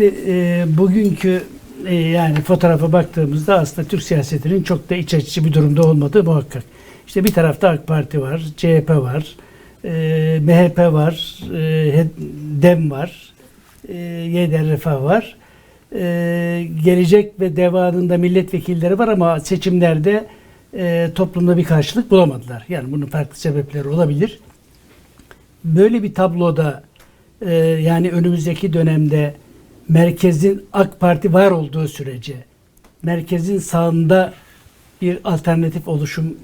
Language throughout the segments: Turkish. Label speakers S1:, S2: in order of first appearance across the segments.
S1: E, bugünkü e, yani fotoğrafa baktığımızda aslında Türk siyasetinin çok da iç açıcı bir durumda olmadığı muhakkak. İşte bir tarafta AK Parti var, CHP var, e, MHP var, e, DEM var, e, YDR Refah var. E, gelecek ve devanında milletvekilleri var ama seçimlerde e, toplumda bir karşılık bulamadılar. Yani bunun farklı sebepleri olabilir. Böyle bir tabloda e, yani önümüzdeki dönemde merkezin AK Parti var olduğu sürece merkezin sağında bir alternatif oluşum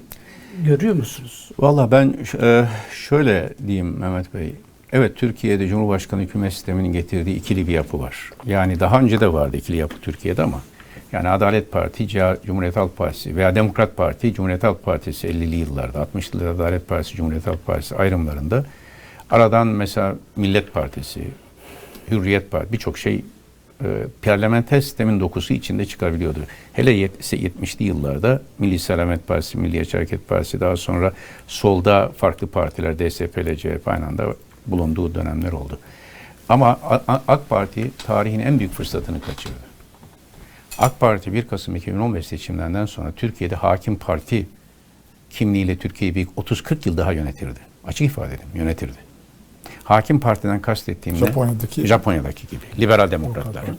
S1: görüyor musunuz?
S2: Valla ben e, şöyle diyeyim Mehmet Bey. Evet Türkiye'de Cumhurbaşkanı hükümet sisteminin getirdiği ikili bir yapı var. Yani daha önce de vardı ikili yapı Türkiye'de ama yani Adalet Parti, Cumhuriyet Halk Partisi veya Demokrat Parti, Cumhuriyet Halk Partisi 50'li yıllarda, 60'lı yıllarda Adalet Partisi, Cumhuriyet Halk Partisi ayrımlarında aradan mesela Millet Partisi, Hürriyet Partisi birçok şey e, parlamenter sistemin dokusu içinde çıkabiliyordu. Hele 70'li yıllarda Milli Selamet Partisi, Milliyetçi Hareket Partisi daha sonra solda farklı partiler DSP ile CHP aynı anda bulunduğu dönemler oldu. Ama AK Parti tarihin en büyük fırsatını kaçırdı. AK Parti 1 Kasım 2015 seçimlerinden sonra Türkiye'de hakim parti kimliğiyle Türkiye'yi bir 30-40 yıl daha yönetirdi. Açık ifade edeyim, yönetirdi. Hakim partiden kastettiğim
S3: Japonya'daki,
S2: Japonya'daki gibi. Liberal demokratlar.
S3: Evet.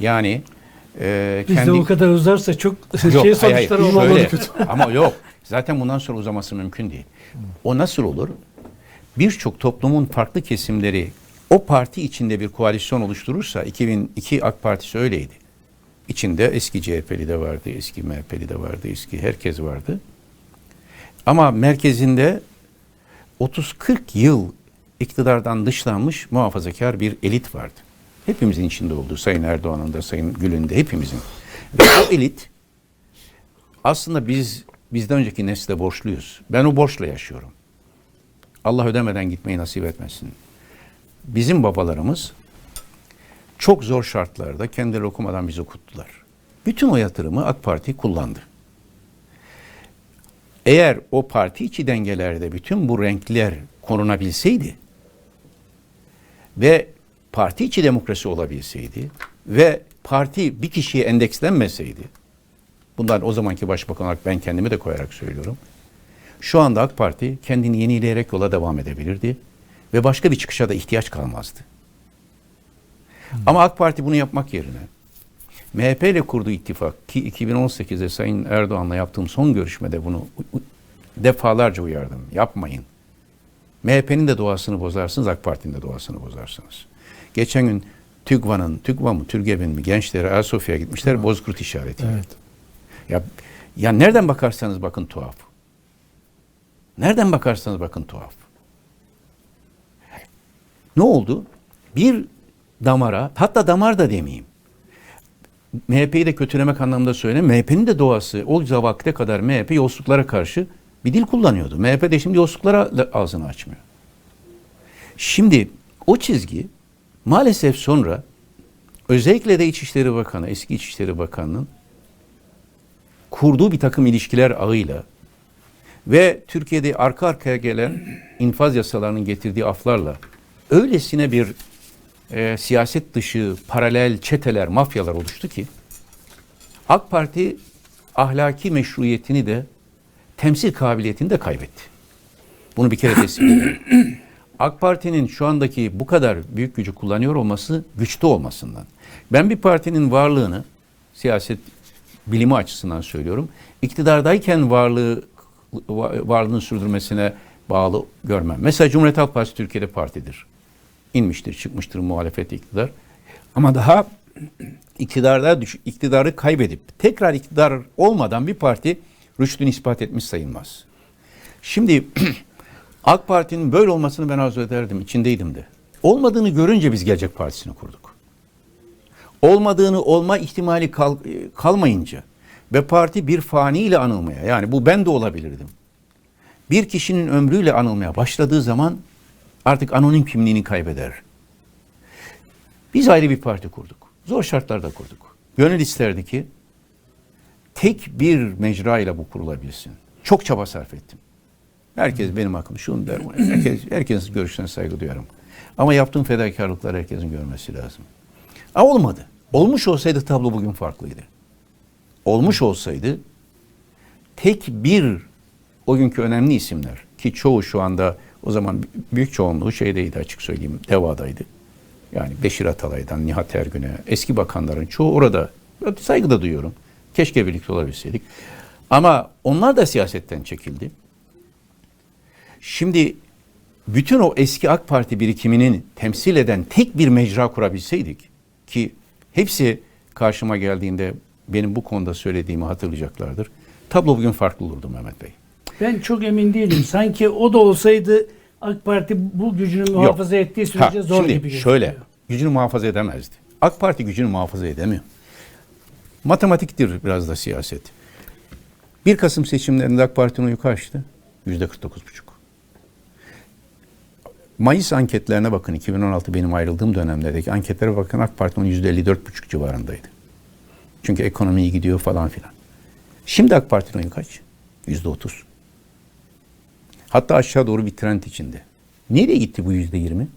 S2: Yani e,
S1: Bizde
S2: kendi...
S1: o kadar uzarsa çok
S2: Yok,
S1: şey sonuçları olmalı.
S2: Ama yok. Zaten bundan sonra uzaması mümkün değil. O nasıl olur? Birçok toplumun farklı kesimleri o parti içinde bir koalisyon oluşturursa 2002 AK Partisi öyleydi. İçinde eski CHP'li de vardı, eski MHP'li de vardı, eski herkes vardı. Ama merkezinde 30-40 yıl iktidardan dışlanmış muhafazakar bir elit vardı. Hepimizin içinde olduğu, Sayın Erdoğan'ın da, Sayın Gül'ün de hepimizin. Ve o elit aslında biz bizden önceki nesle borçluyuz. Ben o borçla yaşıyorum. Allah ödemeden gitmeyi nasip etmesin. Bizim babalarımız çok zor şartlarda kendileri okumadan bizi okuttular. Bütün o yatırımı AK Parti kullandı. Eğer o parti içi dengelerde bütün bu renkler korunabilseydi ve parti içi demokrasi olabilseydi ve parti bir kişiye endekslenmeseydi, bundan o zamanki başbakan olarak ben kendimi de koyarak söylüyorum. Şu anda AK Parti kendini yenileyerek yola devam edebilirdi ve başka bir çıkışa da ihtiyaç kalmazdı. Ama AK Parti bunu yapmak yerine MHP ile kurduğu ittifak ki 2018'de Sayın Erdoğan'la yaptığım son görüşmede bunu defalarca uyardım. Yapmayın. MHP'nin de doğasını bozarsınız, AK Parti'nin de doğasını bozarsınız. Geçen gün TÜGVA'nın, TÜGVA mı, TÜRGEV'in mi gençleri Ayasofya'ya gitmişler, evet. bozkurt işareti.
S3: Evet.
S2: Ya, ya nereden bakarsanız bakın tuhaf. Nereden bakarsanız bakın tuhaf. Ne oldu? Bir damara, hatta damar da demeyeyim. MHP'yi de kötülemek anlamında söyleyeyim. MHP'nin de doğası o vakte kadar MHP yolsuzluklara karşı bir dil kullanıyordu. MHP de şimdi yolsuzluklara ağzını açmıyor. Şimdi o çizgi maalesef sonra özellikle de İçişleri Bakanı, eski İçişleri Bakanı'nın kurduğu bir takım ilişkiler ağıyla ve Türkiye'de arka arkaya gelen infaz yasalarının getirdiği aflarla öylesine bir e, siyaset dışı paralel çeteler, mafyalar oluştu ki AK Parti ahlaki meşruiyetini de temsil kabiliyetini de kaybetti. Bunu bir kere tespit edelim. AK Parti'nin şu andaki bu kadar büyük gücü kullanıyor olması güçte olmasından. Ben bir partinin varlığını siyaset bilimi açısından söylüyorum. İktidardayken varlığı varlığını sürdürmesine bağlı görmem. Mesela Cumhuriyet Halk Partisi Türkiye'de partidir. İnmiştir, çıkmıştır muhalefet iktidar. Ama daha iktidarda düş, iktidarı kaybedip tekrar iktidar olmadan bir parti rüştünü ispat etmiş sayılmaz. Şimdi AK Parti'nin böyle olmasını ben arzu ederdim, içindeydim de. Olmadığını görünce biz Gelecek Partisi'ni kurduk. Olmadığını olma ihtimali kal, kalmayınca ve parti bir faniyle anılmaya, yani bu ben de olabilirdim. Bir kişinin ömrüyle anılmaya başladığı zaman artık anonim kimliğini kaybeder. Biz ayrı bir parti kurduk. Zor şartlarda kurduk. Gönül isterdi ki tek bir mecra ile bu kurulabilsin. Çok çaba sarf ettim. Herkes benim hakkım şunu der. Herkes, herkesin görüşlerine saygı duyarım. Ama yaptığım fedakarlıklar herkesin görmesi lazım. Ama olmadı. Olmuş olsaydı tablo bugün farklıydı. Olmuş olsaydı tek bir o günkü önemli isimler ki çoğu şu anda o zaman büyük çoğunluğu şeydeydi açık söyleyeyim Deva'daydı. Yani Beşir Atalay'dan Nihat Ergün'e eski bakanların çoğu orada. Saygı da duyuyorum. Keşke birlikte olabilseydik. Ama onlar da siyasetten çekildi. Şimdi bütün o eski AK Parti birikiminin temsil eden tek bir mecra kurabilseydik ki hepsi karşıma geldiğinde benim bu konuda söylediğimi hatırlayacaklardır. Tablo bugün farklı olurdu Mehmet Bey.
S1: Ben çok emin değilim. Sanki o da olsaydı AK Parti bu gücünü muhafaza ettiği sürece
S2: Ha,
S1: zor
S2: şimdi
S1: gibi gözüküyor.
S2: Şöyle, gücünü muhafaza edemezdi. AK Parti gücünü muhafaza edemiyor. Matematiktir biraz da siyaset. 1 Kasım seçimlerinde AK Parti'nin oyu kaçtı? Yüzde 49,5. Mayıs anketlerine bakın 2016 benim ayrıldığım dönemlerdeki anketlere bakın AK Parti'nin yüzde 54,5 civarındaydı. Çünkü ekonomi iyi gidiyor falan filan. Şimdi AK Parti'nin oyu kaç? Yüzde 30. Hatta aşağı doğru bir trend içinde. Nereye gitti bu yüzde 20?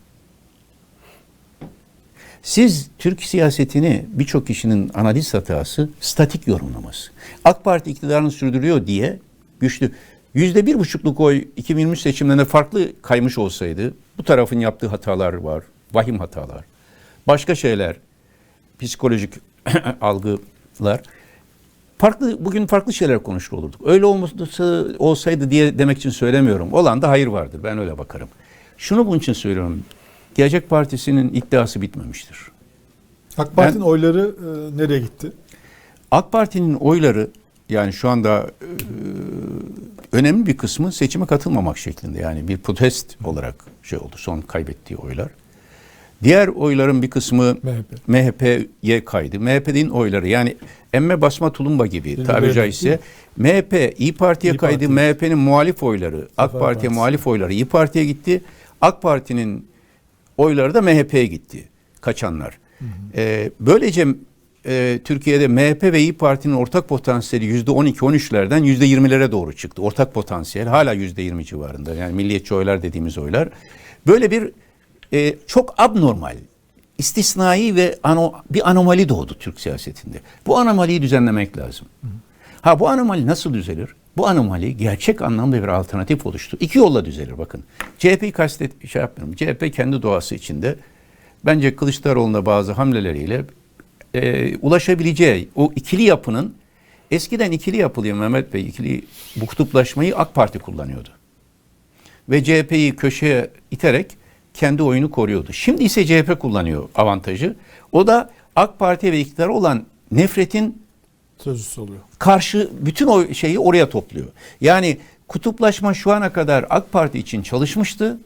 S2: Siz Türk siyasetini birçok kişinin analiz hatası statik yorumlaması. AK Parti iktidarını sürdürüyor diye güçlü. Yüzde bir buçukluk oy 2023 seçimlerinde farklı kaymış olsaydı bu tarafın yaptığı hatalar var. Vahim hatalar. Başka şeyler. Psikolojik algılar. Farklı bugün farklı şeyler konuşur olurduk. Öyle olması olsaydı diye demek için söylemiyorum. Olan da hayır vardır. Ben öyle bakarım. Şunu bunun için söylüyorum. Gelecek Partisi'nin iddiası bitmemiştir.
S3: AK Parti'nin oyları e, nereye gitti?
S2: AK Parti'nin oyları yani şu anda e, önemli bir kısmı seçime katılmamak şeklinde. Yani bir protest olarak şey oldu son kaybettiği oylar. Diğer oyların bir kısmı
S3: MHP.
S2: MHP'ye kaydı. MHP'nin oyları yani emme basma tulumba gibi tabiri caizse MHP İyi Parti'ye
S3: İYİ
S2: kaydı.
S3: Parti.
S2: MHP'nin muhalif oyları AK Parti'ye
S3: Partisi.
S2: muhalif oyları İyi Parti'ye gitti. AK Parti'nin oyları da MHP'ye gitti. Kaçanlar. Ee, böylece e, Türkiye'de MHP ve İyi Parti'nin ortak potansiyeli yüzde 12-13'lerden yüzde 20'lere doğru çıktı. Ortak potansiyel hala yüzde 20 civarında. Yani milliyetçi oylar dediğimiz oylar. Böyle bir e, çok abnormal, istisnai ve ano, bir anomali doğdu Türk siyasetinde. Bu anomaliyi düzenlemek lazım. Ha bu anomali nasıl düzelir? Bu anomali gerçek anlamda bir alternatif oluştu. İki yolla düzelir bakın. CHP'yi kastet şey yapmıyorum. CHP kendi doğası içinde bence Kılıçdaroğlu'na bazı hamleleriyle e, ulaşabileceği o ikili yapının eskiden ikili yapılıyor Mehmet Bey ikili bu kutuplaşmayı AK Parti kullanıyordu. Ve CHP'yi köşeye iterek kendi oyunu koruyordu. Şimdi ise CHP kullanıyor avantajı. O da AK Parti ve iktidara olan nefretin
S3: Sözcüsü oluyor.
S2: karşı bütün o şeyi oraya topluyor. Yani kutuplaşma şu ana kadar AK Parti için çalışmıştı.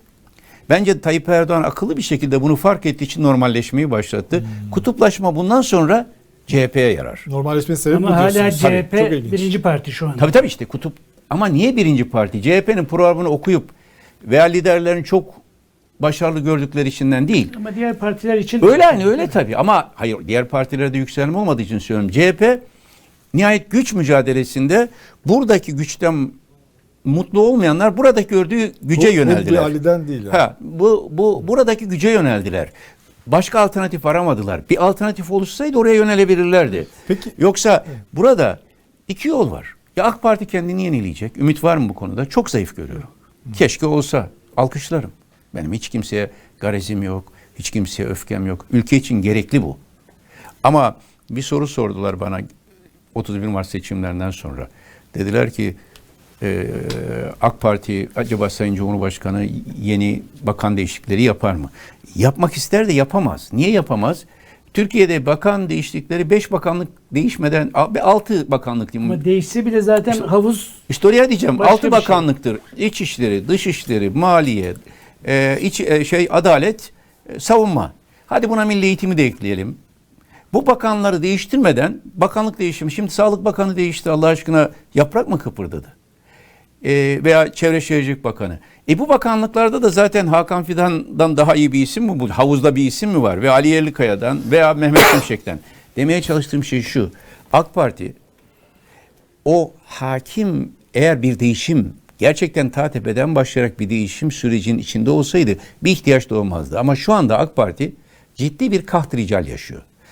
S2: Bence Tayyip Erdoğan akıllı bir şekilde bunu fark ettiği için normalleşmeyi başlattı. Kutuplaşma bundan sonra CHP'ye yarar.
S3: Normalleşme sebebi
S1: Ama
S3: bu
S1: hala. CHP
S3: ilginç.
S1: birinci parti şu anda.
S2: Tabii tabii işte kutup ama niye birinci parti? CHP'nin programını okuyup veya liderlerin çok başarılı gördükleri içinden değil.
S1: Ama diğer partiler için
S2: Öyle hani öyle tabii ama hayır diğer partilerde yükselme olmadığı için söylüyorum. CHP nihayet güç mücadelesinde buradaki güçten mutlu olmayanlar buradaki gördüğü güce
S3: Bu- bu bir
S2: yöneldiler.
S3: Ali'den değil. yani.
S2: Ha, bu, bu buradaki güce yöneldiler. Başka alternatif aramadılar. Bir alternatif oluşsaydı oraya yönelebilirlerdi.
S3: Peki-
S2: Yoksa burada iki yol var. Ya AK Parti kendini yenileyecek. Ümit var mı bu konuda? Çok zayıf görüyorum. Keşke olsa. Alkışlarım. Benim hiç kimseye garezim yok. Hiç kimseye öfkem yok. Ülke için gerekli bu. Ama bir soru sordular bana 31 Mart seçimlerinden sonra. Dediler ki e, AK Parti acaba Sayın Cumhurbaşkanı yeni bakan değişiklikleri yapar mı? Yapmak ister de yapamaz. Niye yapamaz? Türkiye'de bakan değişiklikleri 5 bakanlık değişmeden 6 bakanlık diyeyim.
S1: ama değişse bile zaten havuz
S2: İşte oraya diyeceğim.
S1: Başka
S2: Altı
S1: bir şey.
S2: bakanlıktır. İçişleri, Dışişleri, Maliye, e, iç, e, şey Adalet, e, Savunma. Hadi buna milli eğitimi de ekleyelim. Bu bakanları değiştirmeden bakanlık değişimi. Şimdi Sağlık Bakanı değişti Allah aşkına yaprak mı kıpırdadı? E, veya Çevre Şehircilik Bakanı. E bu bakanlıklarda da zaten Hakan Fidan'dan daha iyi bir isim mi bu? Havuzda bir isim mi var? Ve Ali Yerlikaya'dan veya Mehmet Şimşek'ten. Demeye çalıştığım şey şu. AK Parti o hakim eğer bir değişim gerçekten ta tepeden başlayarak bir değişim sürecinin içinde olsaydı bir ihtiyaç doğmazdı. Ama şu anda AK Parti ciddi bir kaht rical yaşıyor.